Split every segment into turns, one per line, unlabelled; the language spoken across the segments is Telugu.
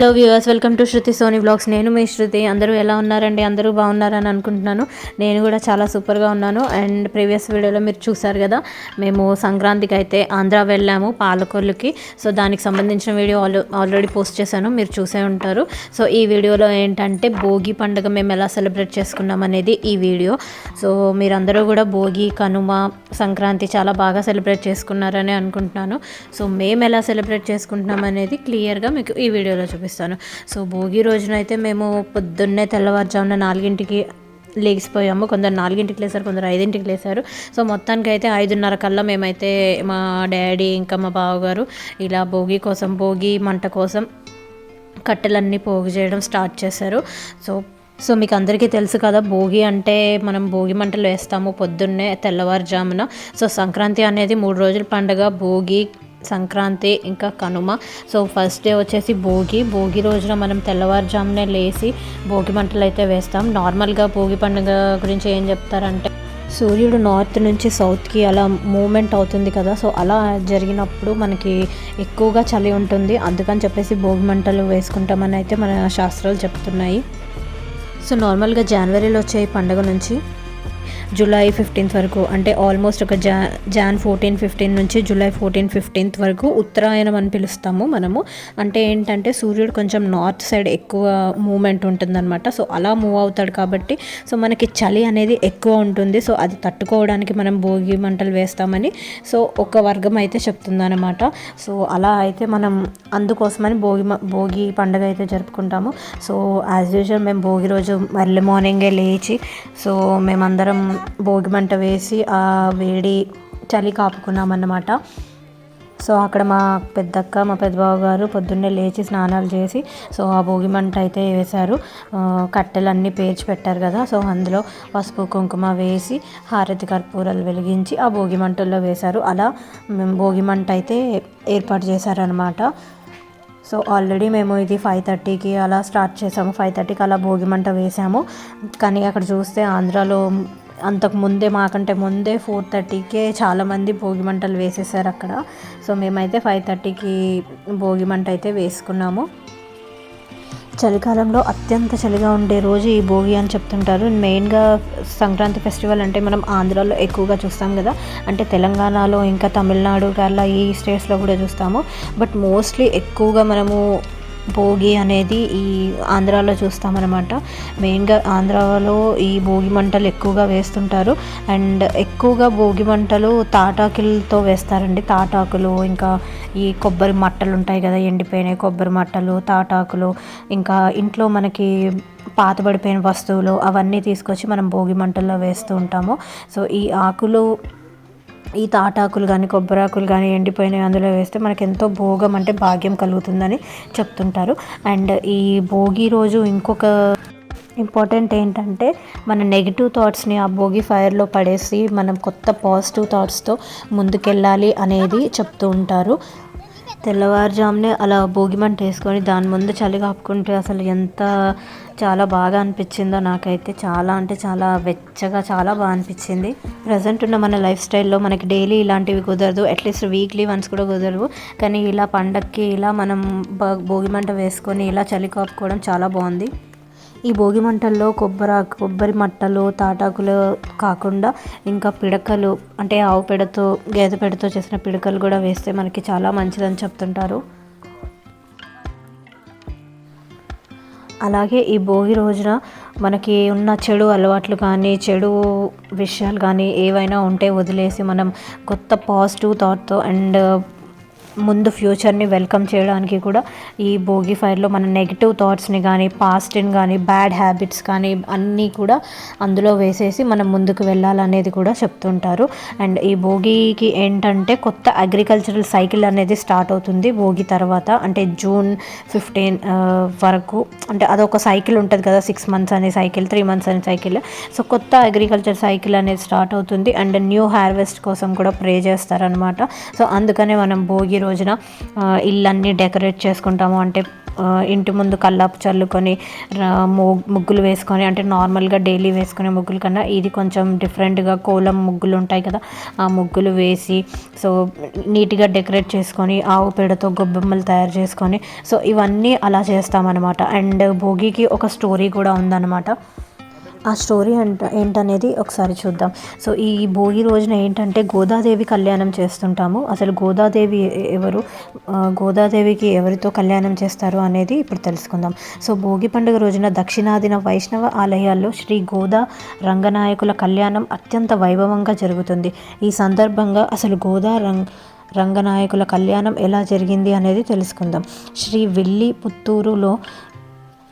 Hello viewers welcome to Shruti Soni blogs నేను మీ శృతి అందరూ ఎలా ఉన్నారండి? అందరూ బాగున్నారని అనుకుంటున్నాను. నేను కూడా చాలా సూపర్గా ఉన్నాను. అండ్ ప్రీవియస్ వీడియోలో మీరు చూసారు కదా మేము సంక్రాంతికి అయితే ఆంధ్ర వెళ్ళాము పాలకొల్లుకి. సో దానికి సంబంధించిన వీడియో ఆల్ ఆల్రెడీ పోస్ట్ చేశాను. మీరు చూసే ఉంటారు. సో ఈ వీడియోలో ఏంటంటే భోగి పండుగ మేము ఎలా సెలబ్రేట్ చేసుకున్నాం అనేది ఈ వీడియో సో మీరందరూ కూడా భోగి కనుమ సంక్రాంతి చాలా బాగా సెలబ్రేట్ చేసుకున్నారని అనుకుంటున్నాను. సో మేము ఎలా సెలబ్రేట్ చేసుకుంటున్నాం అనేది క్లియర్గా మీకు ఈ వీడియోలో చూపిస్తాను. సో భోగి రోజున అయితే మేము పొద్దున్నే తెల్లవారుజామున నాలుగింటికి లేచిపోయాము. కొందరు నాలుగింటికి లేసారు కొందరు ఐదింటికి లేసారు. సో మొత్తానికి అయితే ఐదున్నర కల్లా మేమైతే మా డాడీ ఇంకా మా బావగారు ఇలా భోగి కోసం భోగి మంట కోసం కట్టెలన్నీ పోగు చేయడం స్టార్ట్ చేశారు. సో సో మీకు అందరికీ తెలుసు కదా భోగి అంటే మనం భోగి మంటలు వేస్తాము పొద్దున్నే తెల్లవారుజామున. సో సంక్రాంతి అనేది మూడు రోజుల పండుగ భోగి సంక్రాంతి ఇంకా కనుమ. సో ఫస్ట్ డే వచ్చేసి భోగి. భోగి రోజున మనం తెల్లవారుజామునే లేచి భోగి మంటలు అయితే వేస్తాం. నార్మల్గా భోగి పండుగ గురించి ఏం చెప్తారంటే సూర్యుడు నార్త్ నుంచి సౌత్కి అలా మూమెంట్ అవుతుంది కదా. సో అలా జరిగినప్పుడు మనకి ఎక్కువగా చలి ఉంటుంది. అందుకని చెప్పేసి భోగి మంటలు వేసుకుంటామని అయితే మన శాస్త్రాలు చెప్తున్నాయి. సో నార్మల్గా జనవరిలో వచ్చే ఈ పండుగ నుంచి జూలై ఫిఫ్టీన్త్ వరకు అంటే ఆల్మోస్ట్ ఒక జా జాన్ ఫోర్టీన్ ఫిఫ్టీన్ నుంచి జూలై ఫోర్టీన్ ఫిఫ్టీన్త్ వరకు ఉత్తరాయణం అని పిలుస్తాము మనము. అంటే ఏంటంటే సూర్యుడు కొంచెం నార్త్ సైడ్ ఎక్కువ మూమెంట్ ఉంటుందన్నమాట. సో అలా మూవ్ అవుతాడు కాబట్టి సో మనకి చలి అనేది ఎక్కువ ఉంటుంది. సో అది తట్టుకోవడానికి మనం భోగి మంటలు వేస్తామని సో ఒక వర్గం అయితే చెప్తుందన్నమాట. సో అలా అయితే మనం అందుకోసమని భోగి మ- భోగి పండుగ అయితే జరుపుకుంటాము. సో యాజ్ యూజువల్ మేము భోగి రోజు ఎర్లీ మార్నింగే లేచి సో మేమందరం భోగి మంట వేసి ఆ వేడి చలి కాపుకున్నామన్నమాట. సో అక్కడ మా పెద్దక్క మా పెద్దబావ గారు పొద్దున్నే లేచి స్నానాలు చేసి సో ఆ భోగి మంట అయితే వేశారు. కట్టెలన్నీ పేర్చి పెట్టారు కదా సో అందులో పసుపు కుంకుమ వేసి హారతి కర్పూరాలు వెలిగించి ఆ భోగి మంటల్లో వేశారు. అలా మేము భోగి మంట అయితే ఏర్పాటు చేశారనమాట సో ఆల్రెడీ మేము ఇది ఫైవ్ థర్టీకి అలా స్టార్ట్ చేసాము. ఫైవ్ థర్టీకి అలా భోగి మంట వేసాము. కానీ అక్కడ చూస్తే ఆంధ్రాలో అంతకు ముందే మాకంటే ముందే ఫోర్ థర్టీకే చాలామంది భోగి మంటలు వేసేసారు అక్కడ. సో మేమైతే ఫైవ్ థర్టీకి భోగి మంట అయితే వేసుకున్నాము. చలికాలంలో అత్యంత చలిగా ఉండే రోజు ఈ భోగి అని చెప్తుంటారు. మెయిన్గా సంక్రాంతి ఫెస్టివల్ అంటే మనం ఆంధ్రాలో ఎక్కువగా చూస్తాం కదా. అంటే తెలంగాణలో ఇంకా తమిళనాడు కేరళ ఈ స్టేట్స్లో కూడా చూస్తాము. బట్ మోస్ట్లీ ఎక్కువగా మనము భోగి అనేది ఈ ఆంధ్రాలో చూస్తామన్నమాట. మెయిన్గా ఆంధ్రాలో ఈ భోగి మంటలు ఎక్కువగా వేస్తుంటారు. అండ్ ఎక్కువగా భోగి మంటలు తాటాకులతో వేస్తారండి. తాటాకులు ఇంకా ఈ కొబ్బరి మట్టలు ఉంటాయి కదా ఎండిపోయినాయి కొబ్బరి మట్టలు తాటాకులు ఇంకా ఇంట్లో మనకి పాతబడిపోయిన వస్తువులు అవన్నీ తీసుకొచ్చి మనం భోగి మంటల్లో వేస్తూ ఉంటాము. సో ఈ ఆకులు ఈ తాటాకులు కానీ కొబ్బరాకులు కానీ ఎండిపోయినవి అందులో వేస్తే మనకి ఎంతో భోగం అంటే భాగ్యం కలుగుతుందని చెప్తుంటారు. అండ్ ఈ భోగి రోజు ఇంకొక ఇంపార్టెంట్ ఏంటంటే మన నెగిటివ్ థాట్స్ని ఆ భోగి ఫైర్లో పడేసి మనం కొత్త పాజిటివ్ థాట్స్తో ముందుకెళ్ళాలి అనేది చెప్తూ ఉంటారు. తెల్లవారుజామునే అలా భోగిమంట వేసుకొని దాని ముందు చలి కాపుకుంటే అసలు ఎంత చాలా బాగా అనిపించిందో నాకైతే చాలా అంటే చాలా వెచ్చగా చాలా బాగా అనిపించింది. ప్రజెంట్ ఉన్న మన లైఫ్ స్టైల్లో మనకి డైలీ ఇలాంటివి కుదరదు. అట్లీస్ట్ వీక్లీ వన్స్ కూడా కుదరవు. కానీ ఇలా పండక్కి ఇలా మనం భోగిమంట వేసుకొని ఇలా చలి కాపుకోవడం చాలా బాగుంది. ఈ భోగి మంటల్లో కొబ్బరి కొబ్బరి మట్టలు తాటాకులు కాకుండా ఇంకా పిడకలు అంటే ఆవు పేడతో గేదె పేడతో చేసిన పిడకలు కూడా వేస్తే మనకి చాలా మంచిదని చెప్తుంటారు. అలాగే ఈ భోగి రోజున మనకి ఉన్న చెడు అలవాట్లు కానీ చెడు విషయాలు కానీ ఏవైనా ఉంటే వదిలేసి మనం కొత్త పాజిటివ్ థాట్తో అండ్ ముందు ఫ్యూచర్ని వెల్కమ్ చేయడానికి కూడా ఈ భోగి ఫైర్లో మన నెగిటివ్ థాట్స్ని కానీ పాస్ట్ని కానీ బ్యాడ్ హ్యాబిట్స్ కానీ అన్నీ కూడా అందులో వేసేసి మనం ముందుకు వెళ్ళాలనేది కూడా చెప్తుంటారు. అండ్ ఈ భోగికి ఏంటంటే కొత్త అగ్రికల్చరల్ సైకిల్ అనేది స్టార్ట్ అవుతుంది భోగి తర్వాత. అంటే జూన్ ఫిఫ్టీన్ వరకు అంటే అదొక సైకిల్ ఉంటుంది కదా సిక్స్ మంత్స్ అనే సైకిల్ త్రీ మంత్స్ అనే సైకిల్ సో కొత్త అగ్రికల్చర్ సైకిల్ అనేది స్టార్ట్ అవుతుంది. అండ్ న్యూ హార్వెస్ట్ కోసం కూడా ప్రే చేస్తారనమాట సో అందుకనే మనం భోగి రోజున ఇల్లన్నీ డెకరేట్ చేసుకుంటాము. అంటే ఇంటి ముందు కల్లాపు చల్లుకొని రా- ము- ముగ్గులు వేసుకొని అంటే నార్మల్గా డైలీ వేసుకునే ముగ్గుల కన్నా ఇది కొంచెం డిఫరెంట్గా కోలం ముగ్గులు ఉంటాయి కదా ఆ ముగ్గులు వేసి సో నీట్గా డెకరేట్ చేసుకొని ఆవు పేడతో గొబ్బెమ్మలు తయారు చేసుకొని సో ఇవన్నీ అలా చేస్తామన్నమాట. అండ్ భోగికి ఒక స్టోరీ కూడా ఉందన్నమాట. ఆ స్టోరీ అంట ఏంటనేది ఒకసారి చూద్దాం. సో ఈ భోగి రోజున ఏంటంటే గోదాదేవి కళ్యాణం చేస్తుంటాము. అసలు గోదాదేవి ఎవరు గోదాదేవికి ఎవరితో కళ్యాణం చేస్తారు అనేది ఇప్పుడు తెలుసుకుందాం. సో భోగి పండుగ రోజున దక్షిణాదిన వైష్ణవ ఆలయాల్లో శ్రీ గోదా రంగనాయకుల కళ్యాణం అత్యంత వైభవంగా జరుగుతుంది. ఈ సందర్భంగా అసలు గోదా రంగ్ రంగనాయకుల కళ్యాణం ఎలా జరిగింది అనేది తెలుసుకుందాం. శ్రీ విల్లి పుత్తూరులో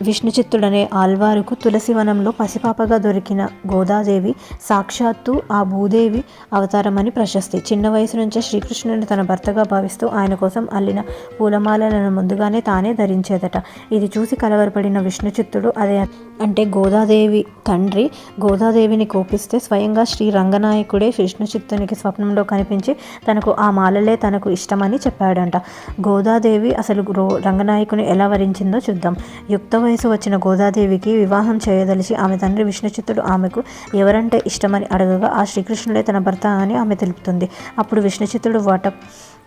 విష్ణుచిత్తుడనే ఆల్వారుకు తులసివనంలో పసిపాపగా దొరికిన గోదాదేవి సాక్షాత్తు ఆ భూదేవి అవతారమని ప్రశస్తి. చిన్న వయసు నుంచే శ్రీకృష్ణుని తన భర్తగా భావిస్తూ ఆయన కోసం అల్లిన పూలమాలలను ముందుగానే తానే ధరించేదట. ఇది చూసి కలవరపడిన విష్ణుచిత్తుడు అదే అంటే గోదాదేవి తండ్రి గోదాదేవిని కోపిస్తే స్వయంగా శ్రీ రంగనాయకుడే విష్ణుచిత్తునికి స్వప్నంలో కనిపించి తనకు ఆ మాలలే తనకు ఇష్టమని చెప్పాడంట. గోదాదేవి అసలు రంగనాయకుని ఎలా వరించిందో చూద్దాం. యుక్త వయసు వచ్చిన గోదాదేవికి వివాహం చేయదలిచి ఆమె తండ్రి విష్ణుచిత్తుడు ఆమెకు ఎవరంటే ఇష్టమని అడగగా ఆ శ్రీకృష్ణుడే తన భర్త అని ఆమె తెలుపుతుంది. అప్పుడు విష్ణుచిత్తుడు వాట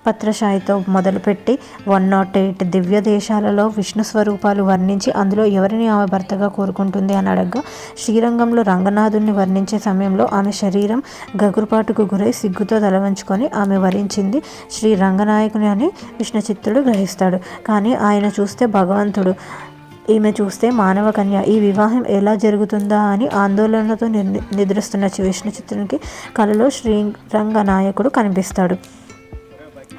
పత్రశాయితో మొదలుపెట్టి వన్ నాట్ ఎయిట్ దివ్య దేశాలలో విష్ణు స్వరూపాలు వర్ణించి అందులో ఎవరిని ఆమె భర్తగా కోరుకుంటుంది అని అడగ్గా శ్రీరంగంలో రంగనాథుణ్ణి వర్ణించే సమయంలో ఆమె శరీరం గగురుపాటుకు గురై సిగ్గుతో తలవంచుకొని ఆమె వరించింది శ్రీ రంగనాయకుని అని విష్ణుచిత్తుడు గ్రహిస్తాడు. కానీ ఆయన చూస్తే భగవంతుడు ఈమె చూస్తే మానవ కన్య ఈ వివాహం ఎలా జరుగుతుందా అని ఆందోళనతో నిర్ నిద్రిస్తున్న విష్ణు చిత్తునికి కలలో శ్రీరంగనాయకుడు కనిపిస్తాడు.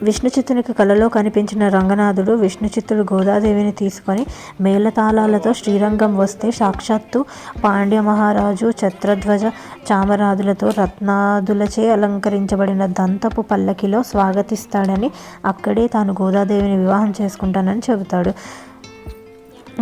విష్ణు చిత్తునికి కలలో కనిపించిన రంగనాథుడు విష్ణు చిత్తుడు గోదాదేవిని తీసుకొని మేళతాళాలతో శ్రీరంగం వస్తే సాక్షాత్తు పాండ్య మహారాజు ఛత్రధ్వజ చామరాదులతో రత్నాదులచే అలంకరించబడిన దంతపు పల్లకిలో స్వాగతిస్తాడని అక్కడే తాను గోదాదేవిని వివాహం చేసుకుంటానని చెబుతాడు.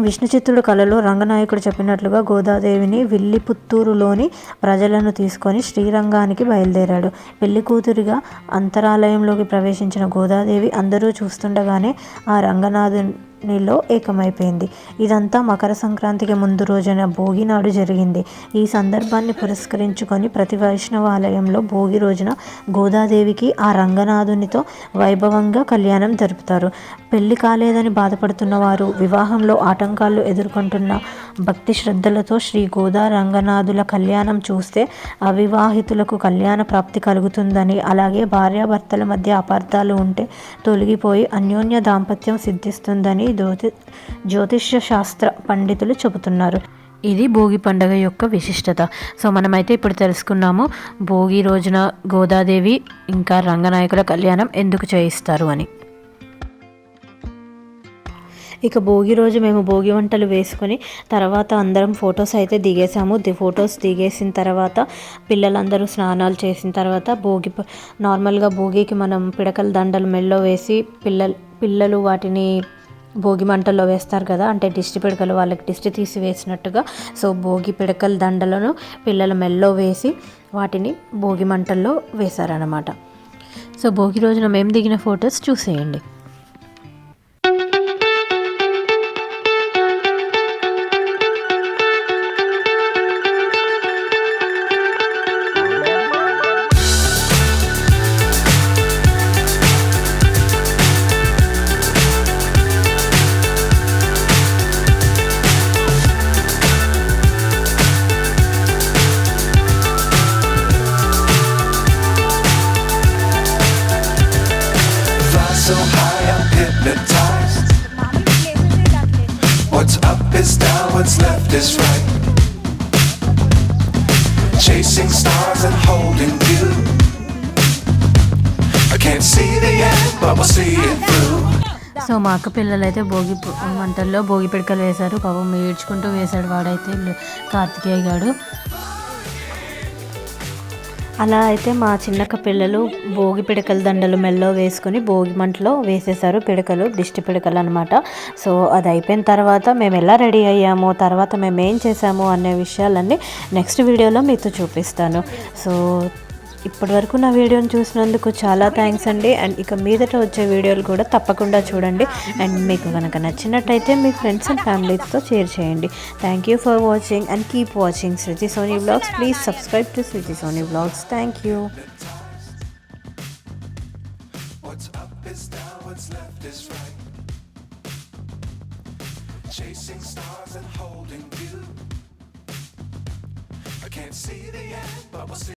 విష్ణుచిత్తుడు కళలో రంగనాయకుడు చెప్పినట్లుగా గోదాదేవిని విల్లిపుత్తూరులోని ప్రజలను తీసుకొని శ్రీరంగానికి బయలుదేరాడు. పెళ్ళి కూతురిగా అంతరాలయంలోకి ప్రవేశించిన గోదాదేవి అందరూ చూస్తుండగానే ఆ నీలో ఏకమైపోయింది. ఇదంతా మకర సంక్రాంతికి ముందు రోజున భోగి నాడు జరిగింది. ఈ సందర్భాన్ని పురస్కరించుకొని ప్రతి వైష్ణవ ఆలయంలో భోగి రోజున గోదాదేవికి ఆ రంగనాథునితో వైభవంగా కళ్యాణం జరుపుతారు. పెళ్ళి కాలేదని బాధపడుతున్న వారు వివాహంలో ఆటంకాలు ఎదుర్కొంటున్న భక్తి శ్రద్ధలతో శ్రీ గోదా రంగనాథుల కళ్యాణం చూస్తే అవివాహితులకు కళ్యాణ ప్రాప్తి కలుగుతుందని అలాగే భార్యాభర్తల మధ్య అపార్థాలు ఉంటే తొలగిపోయి అన్యోన్య దాంపత్యం సిద్ధిస్తుందని జ్యోతి జ్యోతిష్య శాస్త్ర పండితులు చెబుతున్నారు. ఇది భోగి పండుగ యొక్క విశిష్టత. సో మనమైతే ఇప్పుడు తెలుసుకున్నాము భోగి రోజున గోదాదేవి ఇంకా రంగనాయకుల కళ్యాణం ఎందుకు చేయిస్తారు అని. ఇక భోగి రోజు మేము భోగి వంటలు వేసుకొని తర్వాత అందరం ఫొటోస్ అయితే దిగేసాము ది ఫొటోస్ దిగేసిన తర్వాత పిల్లలందరూ స్నానాలు చేసిన తర్వాత భోగి నార్మల్గా భోగికి మనం పిడకల దండలు మెల్లో వేసి పిల్లలు పిల్లలు వాటిని భోగి మంటల్లో వేస్తారు కదా అంటే దిష్టి పిడకలు వాళ్ళకి దిష్టి తీసి వేసినట్టుగా. సో భోగి పిడకల దండలను పిల్లల మెల్లో వేసి వాటిని భోగి మంటల్లో వేశారనమాట సో భోగి రోజున మేము దిగిన ఫొటోస్ చూసేయండి. సో మా అక్క పిల్లలు అయితే భోగి మంటల్లో భోగి పిడకలు వేశారు. పాపం ఏడ్చుకుంటూ వేశాడు వాడైతే కార్తికేయ గాడు అలా అయితే మా చిన్నక్క పిల్లలు భోగి పిడకల దండలు మెల్లో వేసుకొని భోగి మంటలో వేసేసారు పిడకలు దిష్టి పిడకలు అనమాట సో అది అయిపోయిన తర్వాత మేము ఎలా రెడీ అయ్యాము తర్వాత మేము ఏం చేసాము అనే విషయాలన్నీ నెక్స్ట్ వీడియోలో మీతో చూపిస్తాను. సో ఇప్పటివరకు నా వీడియోని చూసినందుకు చాలా థ్యాంక్స్ అండి అండ్ ఇక మీదట వచ్చే వీడియోలు కూడా తప్పకుండా చూడండి అండ్ మీకు కనుక నచ్చినట్టయితే మీ ఫ్రెండ్స్ అండ్ ఫ్యామిలీస్తో షేర్ చేయండి thank you for watching and keep watching Shruti Soni blogs please subscribe to Shruti Soni blogs thank you
What's up is down, what's left is right. Chasing stars and holding you. I can't see the end, but we'll see.